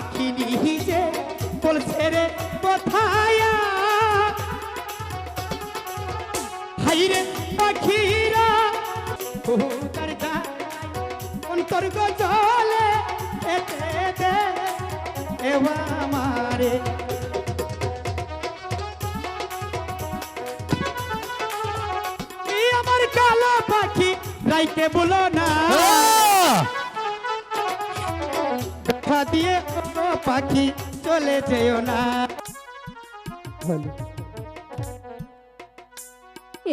পাখি নিজে বলছে রে কোথায় হাইরে পাখিরা তার অন্তর্গ জলে এতে দে এবা এই আমার কালো পাখি রাইতে বলো না। দিয়ে পাখি চলে যেও না।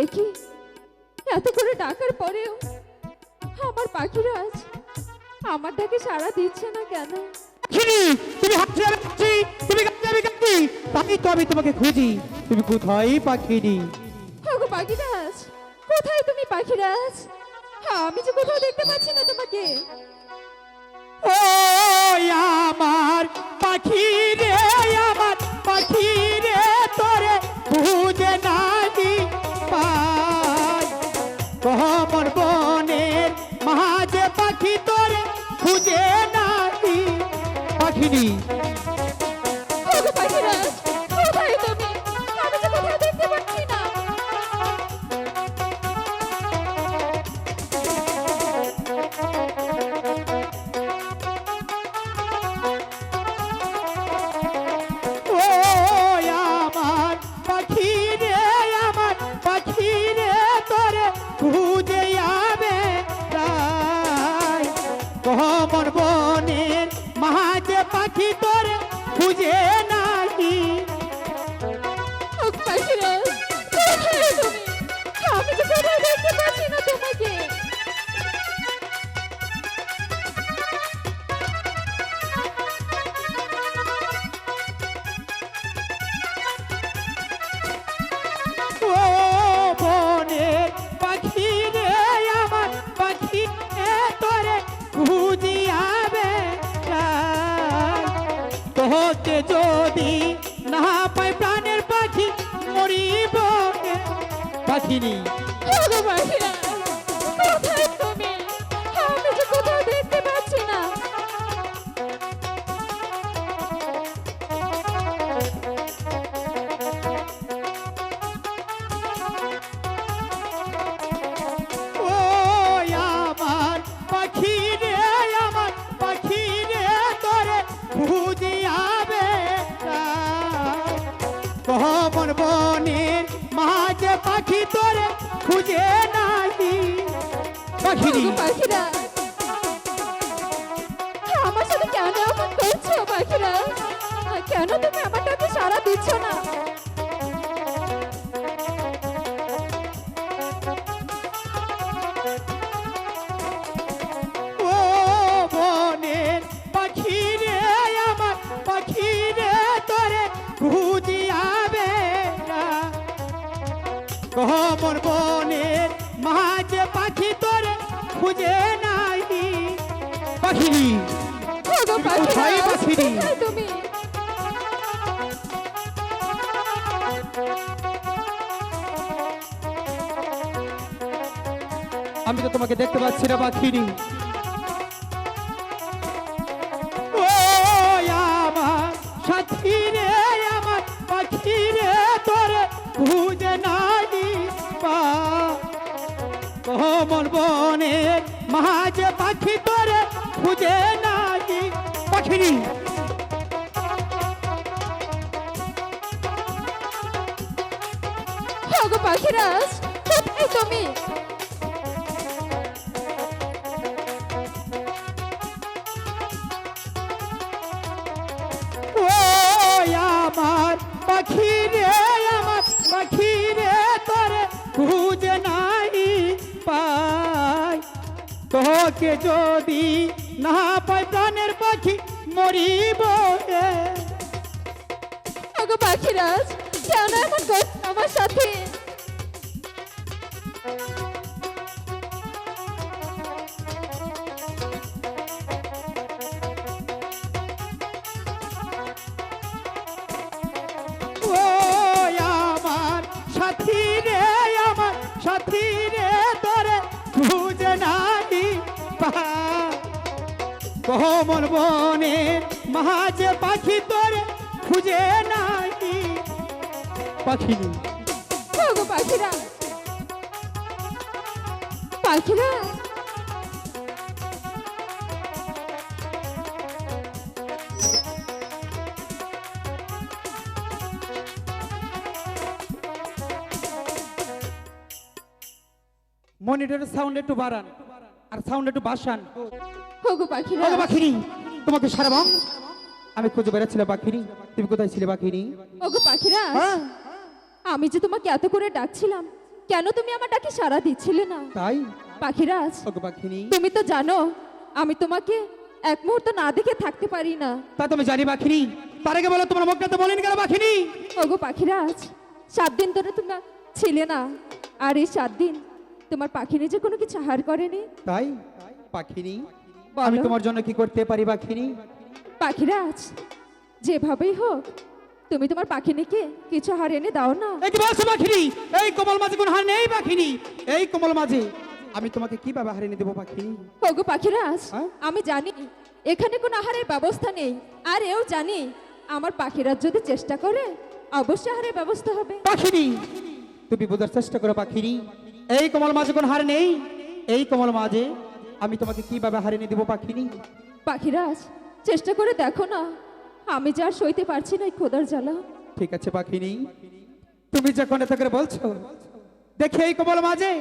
একই এত করে ডাকার পরেও আমার পাখিরা আজ আমার ডাকে সাড়া দিচ্ছে না কেন? তুমি হাঁটছে তুমি কাঁদছি আমি কাঁদছি তাই তো আমি তোমাকে খুঁজি তুমি কোথায় পাখিনি ওগো পাখিরাজ কোথায় তুমি পাখিরাজ? আমি যে কোথাও দেখতে পাচ্ছি না তোমাকে। ও আমার পাখি রে, আমার পাখি রে, তোরে বুঝে নাহি পাই। তোরে খুঁজে নাহি। পাখিনি। মন কমন বনের মাঝে পাখি তোরে খুঁজে নাই পাখিরি পাখিরা কোথায় পাখিনি? তুমি? আমি তো তোমাকে দেখতে পাচ্ছি না পাখিনি। নাহি পাখিনি। ওগো পাখিরাজ কোথায় তুমি? আমার পাখি রে আমার পাখি রে তোরে খুঁজে নাই পাই। তোকে যদি না পাই প্রাণের পাখি মরিব পাখিরাজ কেন এমন আমার সাথে। কমল বনের মাঝে পাখি তোরে খুঁজে নাই। পাখিনি পাখিরা। পাখিরা। মনিটরের সাউন্ড একটু বাড়ান। আর সাউন্ড একটু বাসান। ওগো পাখিরা। ওগো পাখিনি তোমাকে সারা বং। আমি খুঁজে বেড়াচ্ছিলাম পাখিনি তুমি কোথায় ছিলে পাখিনি ওগো পাখিরা হ্যাঁ? আমি যে তোমাকে এত করে ডাকছিলাম কেন তুমি আমার ডাকে সাড়া দিচ্ছিলে না? তাই? পাখিরাজ ওগো পাখিনি তুমি তো জানো আমি তোমাকে এক মুহূর্ত না দেখে থাকতে পারি না। তা তুমি জানি পাখিনি তার আগে বলো তোমার মুখটা তো বলেন কেন পাখিনি ওগো পাখিরাজ সাত দিন ধরে তুমি ছিলে না আর এই সাত দিন তোমার পাখি নিজে কোনো কিছু আহার করেনি? তাই? পাখিনি। আমি তোমার জন্য কি করতে পারি পাখিনি? পাখিরাজ যেভাবেই হোক তুমি তোমার পাখিনিকে কিছু হার এনে দাও না। এই কি বলছো পাখিনি এই কোমল মাঝে কোন হার নেই পাখিনি। এই কোমল মাঝে আমি তোমাকে কীভাবে হারিয়ে দেবো পাখিনি? ওগো পাখিরাজ হ্যাঁ? আমি জানি এখানে কোনো আহারের ব্যবস্থা নেই আর এও জানি আমার পাখিরাজ যদি চেষ্টা করে অবশ্যই আহারের ব্যবস্থা হবে। পাখিনি তুমি বোঝার চেষ্টা করো পাখিনি। এই কমল মাঝে কোন হার নেই? এই কমল মাঝে আমি তোমাকে কীভাবে হারে হারিয়ে দেবো পাখিনি? পাখিরাজ চেষ্টা করে দেখো না। আমি যা সইতে পারছি না এই খোদার জ্বালা। ঠিক আছে পাখিনি। তুমি যখন এত করে বলছো দেখি এই কমল মাঝে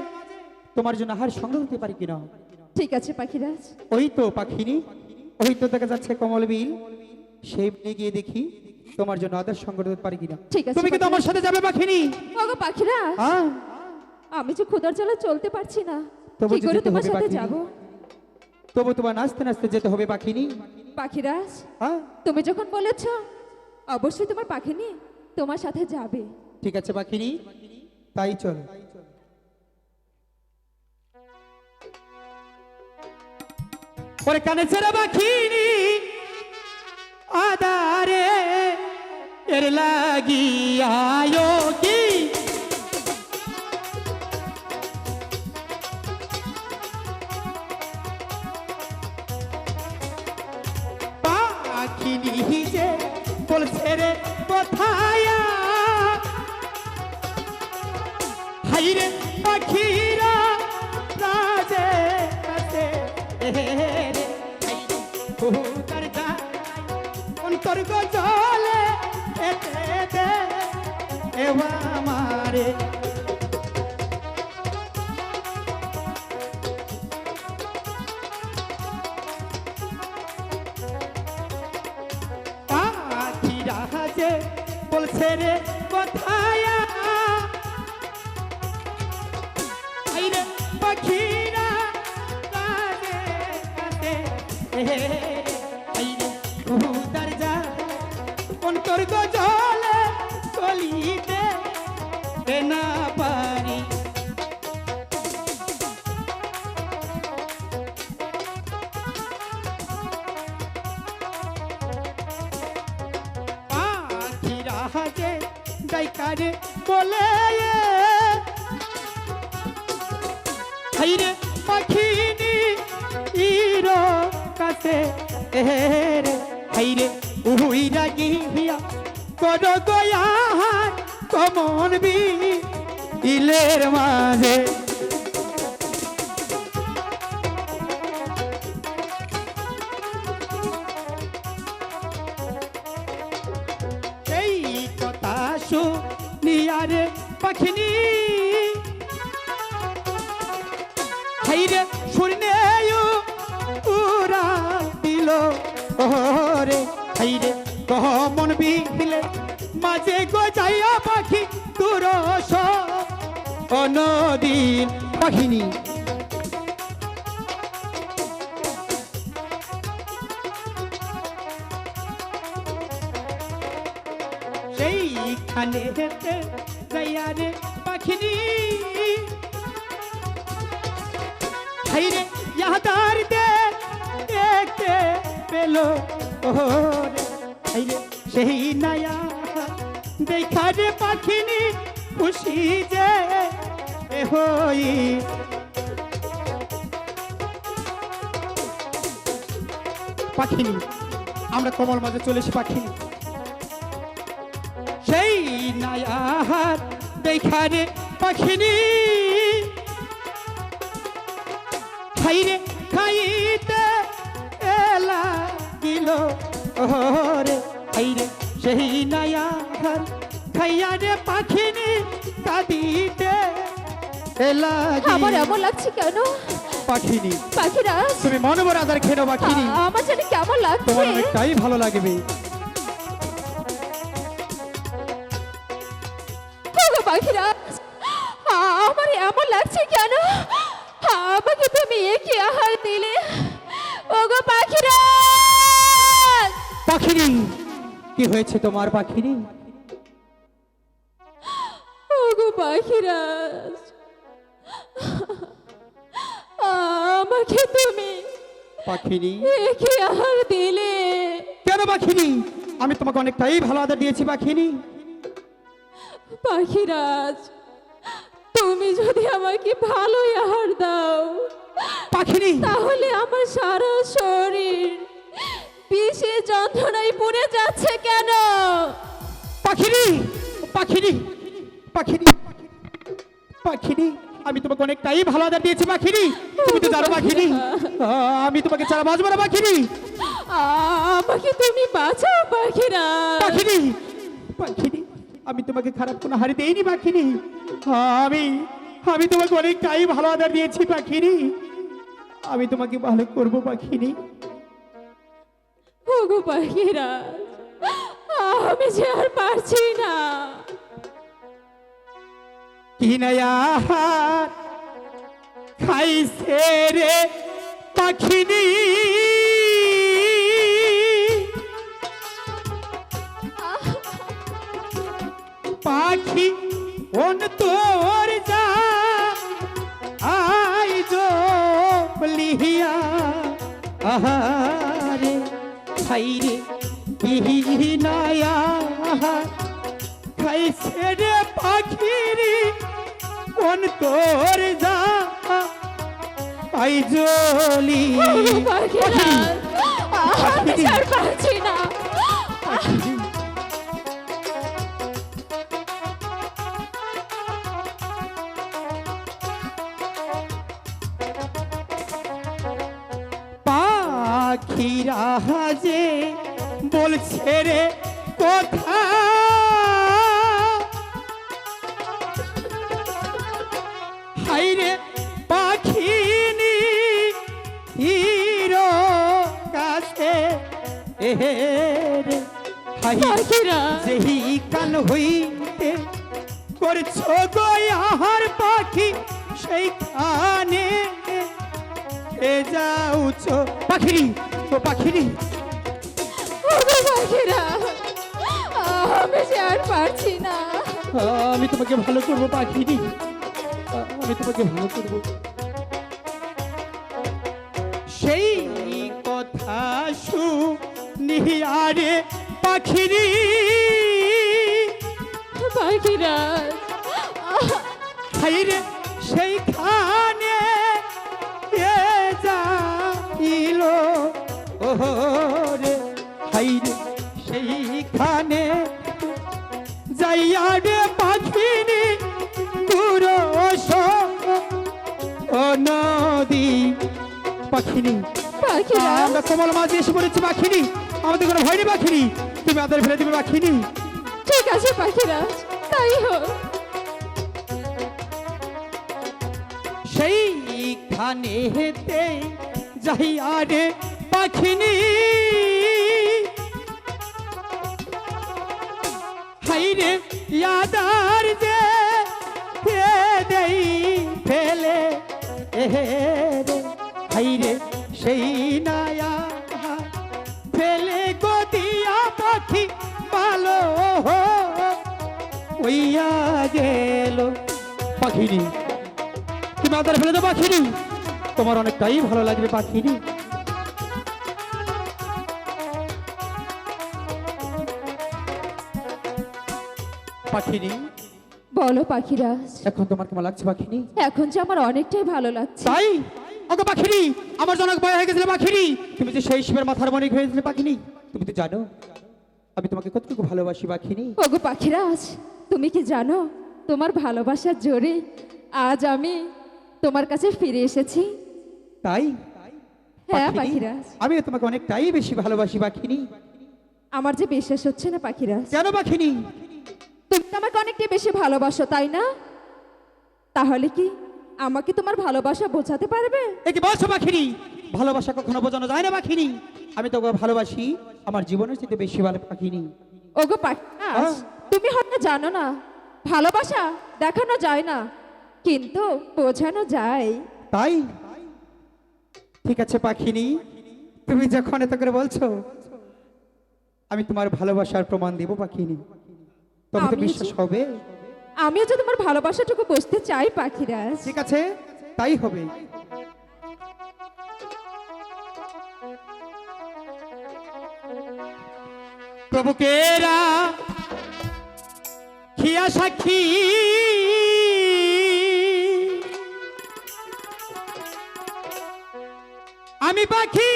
তোমার জন্য হার সংগ্রহ করতে পারি কিনা? ঠিক আছে পাখিরাজ। ওই তো পাখিনি ওই তো দেখা যাচ্ছে কমল বিল। সেই বিলে গিয়ে দেখি তোমার জন্য আদার সংগ্রহ করতে পারি কিনা। ঠিক আছে, তুমি কিন্তু আমার সাথে যাবে পাখিনি? ওগো পাখিরাজ। হ্যাঁ আমি যে খোদার জ্বালা চলতে পারছি না তবু কি করে যেতে তোমার হবে সাথে পাখিনি। যাব? তবু তোমার নাচতে নাচতে যেতে হবে পাখিনি। পাখিরাজ হ্যাঁ তুমি যখন বলেছ অবশ্যই তোমার পাখি নিয়ে তোমার সাথে যাবে। ঠিক আছে পাখিনি তাই চল। ওরে কানে ছেড়ে পাখিনি আদারে এর লাগিয়ায়ো। অন্তর্গ জলে এতে দে এবা মারে যে বলছে রে কোথায় পাখিরা কাজে কাজে राधे পাখিনি সেইখানে হেঁটে যাইয়া পাখিনি। হাইরে ইয়াদার দে, দেখতে পেল। ওরে হাইরে সেই নায়া। দেখা রে পাখিনি, খুশি যে হই পাখিনি। আমরা কমল মাঝে চলে এসে পাখি সেই নায়ার দেখারে পাখিনি। খাইরে খাইতে এলা গিল ওরে খাইরে সেই নায়ার খাইয়া রে পাখিনি এলা আমার এমন লাগছে কেন? পাখিনি। পাখিরাজ তুমি মনোবর আদার খেলো পাখিনি। আমার জানি কেমন লাগছে। তোমার অনেকটাই ভালো লাগবে। আ- আমার এমন লাগছে কেন? আমাকে তুমি একই আহার দিলে। ওগো পাখিরাজ পাখিনি। কি হয়েছে তোমার পাখিনি? ওগো পাখিরাজ আমাকে তুমি পাখিনি। একই আহার দিলে। কেন পাখিনি? আমি তোমাকে অনেকটাই ভালো আদর দিয়েছি পাখিনি। পাখিরাজ তুমি যদি আমাকে ভালোই আহার দাও পাখিনি। তাহলে আমার সারা শরীর বিষে যন্ত্রণায় পুড়ে যাচ্ছে কেন? পাখিনি পাখিনি পাখিনি পাখিনি। আমি তোমাকে অনেকটাই ভালো আদর দিয়েছি পাখিনি তুমি তো জানো পাখিনি আমি তোমাকে ছাড়া বাঁচবো না পাখিনি আমাকে তুমি বাঁচাও পাখিরাজ পাখিনি পাখিনি আমি তোমাকে খারাপ কোনো হারি দেইনি পাখিনি আমি আমি তোমাকে অনেকটাই ভালো আদর দিয়েছি পাখিনি আমি তোমাকে ভালো করব পাখিনি ওগো পাখিরা আমি যে আর পারছি না। কি নয়া খাইছে রে পাখিনি। পাখি ওন তোর যা আই জো লিহিয়া আহারে খাইরে ইহি নায়া খাইছে রে পাখিরি কোন তোর যা পাই জলি। পাখি আর পারছি না। রে হাই যেহি কান হইতে করছ গো আহার পাখি সেইখানে। এ যাউছো পাখিরি ও পাখিরি। ওগো পাখিরাজ আমি যে আর পারছি না। আমি তোমাকে ভালো করব পাখিনি আমি তোমাকে ভালো করব। সেই কথা শুনিয়ারে পাখিরি। পাখিরাজ হাইরে সেইখানে এ যাইল। ওরে হাইরে সেইখানে যাইয়া রে পাখিনি দূর ও নদী পাখিনি আমরা কমল মাঝে এসে পড়েছি পাখিনি আমাদের কোনো ভয় নেই পাখিনি তুমি আদর ফেলে দিবে পাখিনি ঠিক আছে পাখিরাজ তাই হোক। সেইখানে হেতে যাইয়া রে পাখিনি হাইরে ইয়াদার যে দেই ফেলে। রে হাইরে সেই নায়া ওইয়া গেল। পাখিনি তুমি আদার ফেলে দাও পাখিনি তোমার অনেকটাই ভালো লাগবে পাখিনি পাখিনি বলো পাখিরাজ এখন তোমার কেমন লাগছে পাখিনি এখন যে আমার অনেকটাই ভালো লাগছে। তাই? ওকে পাখিনি আমার জনক ভয় হয়ে গেছিল পাখিনি তুমি যে সেই শিবের মাথার মনিক হয়েছিল পাখিনি তুমি তো জানো আমি তোমাকে কতটুকু ভালোবাসি পাখিনি ওগো পাখিরাজ তুমি কি জানো তোমার ভালোবাসার জোরে আজ আমি তোমার কাছে ফিরে এসেছি? তাই? হ্যাঁ পাখিরাজ। আমিও তোমাকে অনেকটাই বেশি ভালোবাসি পাখিনি। আমার যে বিশ্বাস হচ্ছে না পাখিরাজ। কেন পাখিনি? তুমি তো আমাকে অনেকটা বেশি ভালোবাসো তাই না? তাহলে কি আমাকে তোমার ভালোবাসা বোঝাতে পারবে? এ কি বলছো পাখিনি? ভালোবাসা কখনো বোঝানো যায় না পাখিনি। আমি তোকে ভালোবাসি আমার জীবনের চেয়ে বেশি ভালো পাখিনি। ওগো পাখিরাজ হ্যাঁ। তুমি জানো না। ভালোবাসা দেখানো যায় না কিন্তু বোঝানো যায়। তাই? ঠিক আছে পাখিনি। তুমি যখন এত করে বলছো আমি তোমার ভালোবাসার প্রমাণ দেব পাখিনি। তবে তো বিশ্বাস হবে। আমিও যে তোমার ভালোবাসাটুকু বুঝতে চাই পাখিরা ঠিক আছে তাই হবে। প্রভুকেরা খিয়া সাক্ষী। আমি পাখি।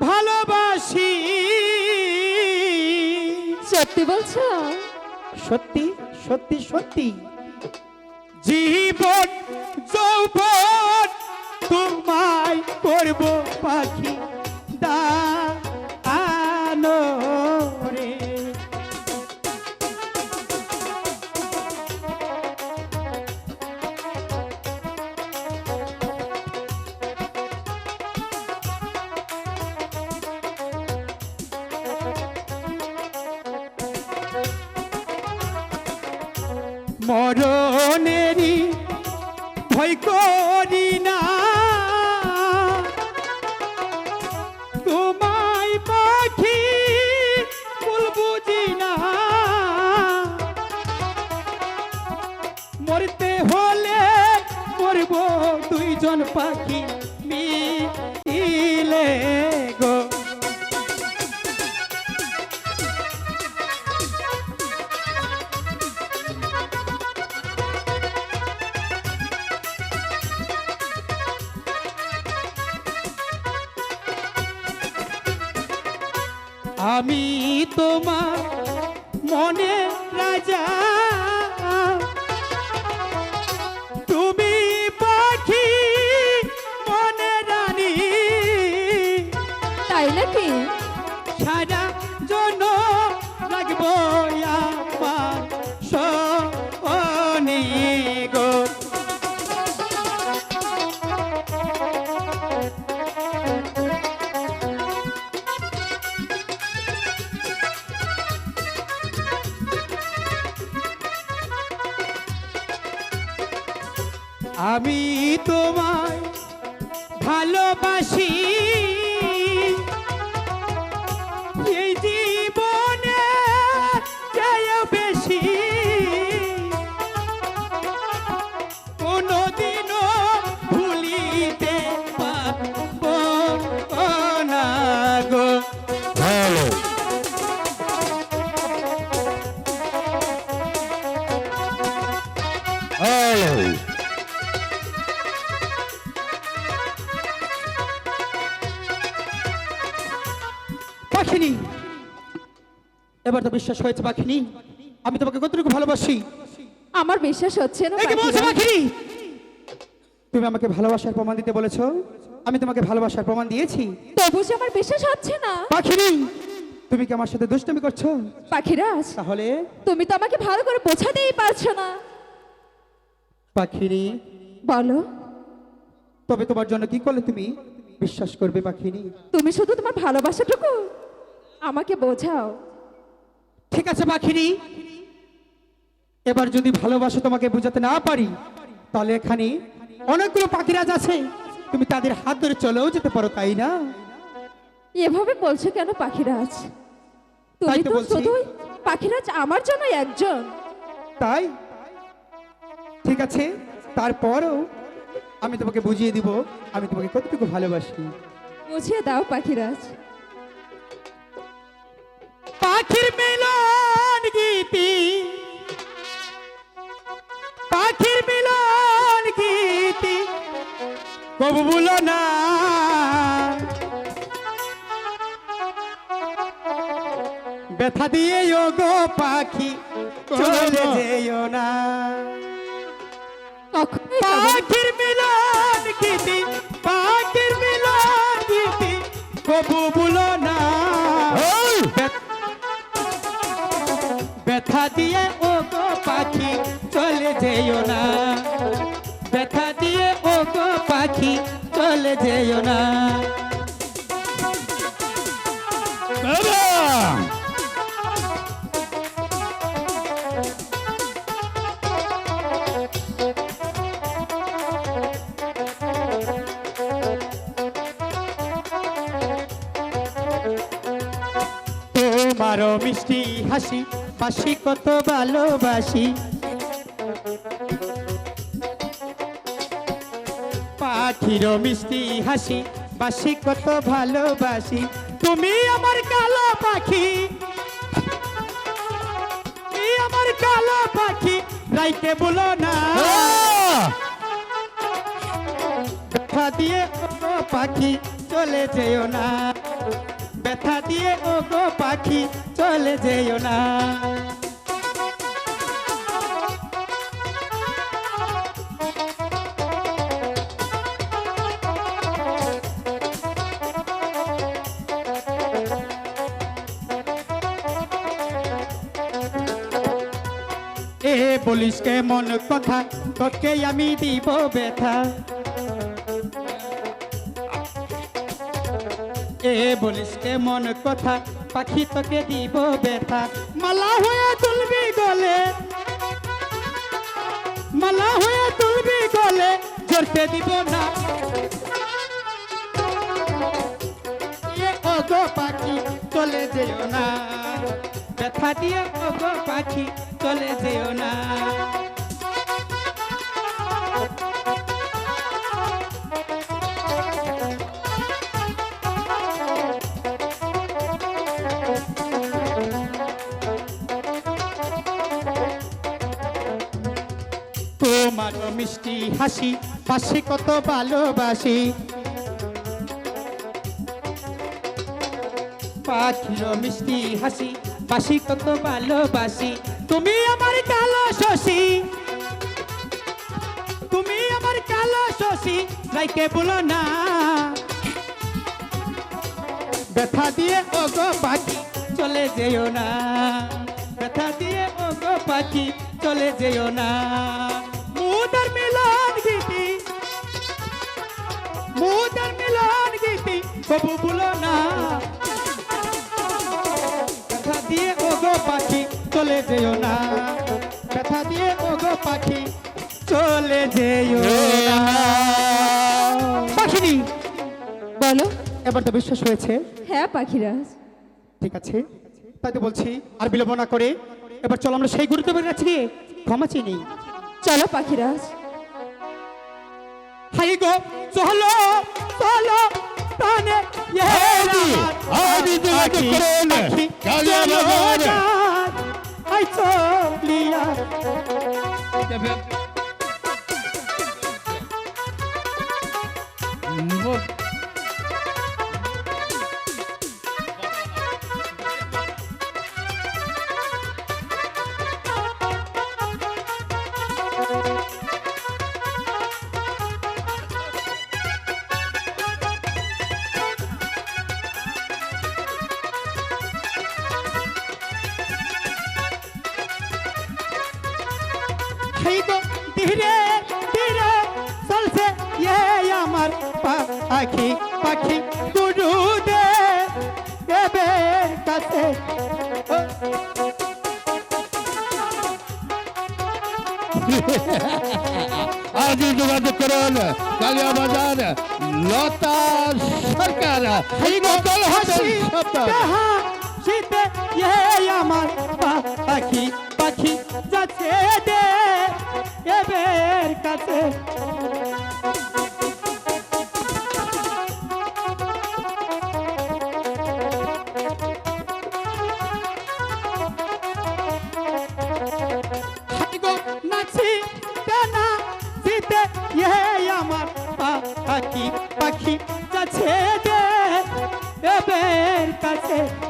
ভালোবাসি। সত্যি বলছো? সত্যি সত্যি সত্যি। জীবন যৌবন তোমায় করব পাখি। করি না তোমায় পাখি ফুল বুঝি না। মরতে হলে মরব দুইজন পাখি। তাই নাকি সারা জন রাখব এবার তো বিশ্বাস হয়েছে পাখিনি। আমি তোমাকে কতটুকু ভালোবাসি? আমার বিশ্বাস হচ্ছে না। পাখিনি। তুমি আমাকে ভালোবাসার প্রমাণ দিতে বলেছ। আমি তোমাকে ভালোবাসার প্রমাণ দিয়েছি। তবু যে আমার বিশ্বাস হচ্ছে না। পাখিনি? তুমি কি আমার সাথে দুষ্টমি করছ? পাখিরাজ তাহলে? তুমি তো আমাকে ভালো করে বোঝাতেই পারছ না। পাখিনি? বলো। তবে তোমার জন্য কি করলে তুমি? বিশ্বাস করবে পাখিনি। তুমি শুধু তোমার ভালোবাসাটুকু আমাকে বোঝাও। ঠিক আছে পাখিনি এবার যদি ভালোবাসা তোমাকে বোঝাতে না পারি তাহলে এখানে অনেকগুলো পাখিরাজ আছে। তুমি তাদের হাত ধরে চলেও যেতে পারো তাই না? এভাবে বলছো কেন পাখিরাজ? তুমি তো শুধুই পাখিরাজ আমার জন্য একজন। তাই? ঠিক আছে তারপরও আমি তোমাকে বুঝিয়ে দিব আমি তোমাকে কতটুকু ভালোবাসি। বুঝিয়ে দাও পাখিরাজ। পাখির মিলন গীতি। পাখির মিলন গীতি। কবু বলো না। ব্যথা দিয়ে যোগ পাখি চলে যেও না। পাখির মিলন গীতি পাখির মিলন গীতি কবু যেও না! তোমারও মিষ্টি হাসি পাশি কত ভালোবাসি পাখিরও মিষ্টি হাসি, বাসি কত ভালোবাসি, তুমি আমার কালো পাখি। আমার কালো পাখি, রাইতে বলো না! ব্যথা দিয়ে ও পাখি, চলে যেও না। ব্যথা দিয়ে ও গো পাখি, চলে যেও না। বলিস কে মন কথা তোকে আমি দিব ব্যথা। এ বলিস কে মন কথা, পাখি তোকে দিব ব্যথা। মালা হয়ে তুলবি গলে, মালা হয়ে তুলবি গলে জড়তে দিব না। পাখি, চলে যেও না। ব্যথা দিয়ে ওগো পাখি, চলে যেও না। তোমার মিষ্টি হাসি পাশে কত ভালোবাসি। পাখির মিষ্টি হাসি পাশি কত ভালোবাসি। তুমি আমার কালো শশী। তুমি আমার কালো শশী রাইকে বলো না। ব্যথা দিয়ে ও গো পাখি, চলে যেও না। ব্যথা দিয়ে ও গো পাখি, চলে যেও না। মুদার মিলন গীতি। মুদার মিলন গীতি, কবু বলো না। পাখি চলে যেও না। ব্যথা দিয়ে ও পাখি চলে যেও না। পাখিনি বলো। এবার তো বিশ্বাস হয়েছে। হ্যাঁ পাখিরাজ ঠিক আছে তাই তো বলছি আর বিলম্ব না করে। এবার চলো আমরা সেই গুরুত্বের কাছে গিয়ে ক্ষমা চিনি চলো পাখিরাজ হাই গো চলো চলো। প্রাণে এ হাইদি, রাত হাইদি যোগাযোগ আখি, করুন। কালিয়া। রাত, আই চলিয়া হাই পাখি পাখি গুরু দে দেবের কাছে। আজই যোগাযোগ করুন কালিয়া বাজার লতা সরকার হোটেল হাসি শীতে আমার পাখি পাখি যাচ্ছে দে এবের কাছে। যাচ্ছে দে এবের কাছে।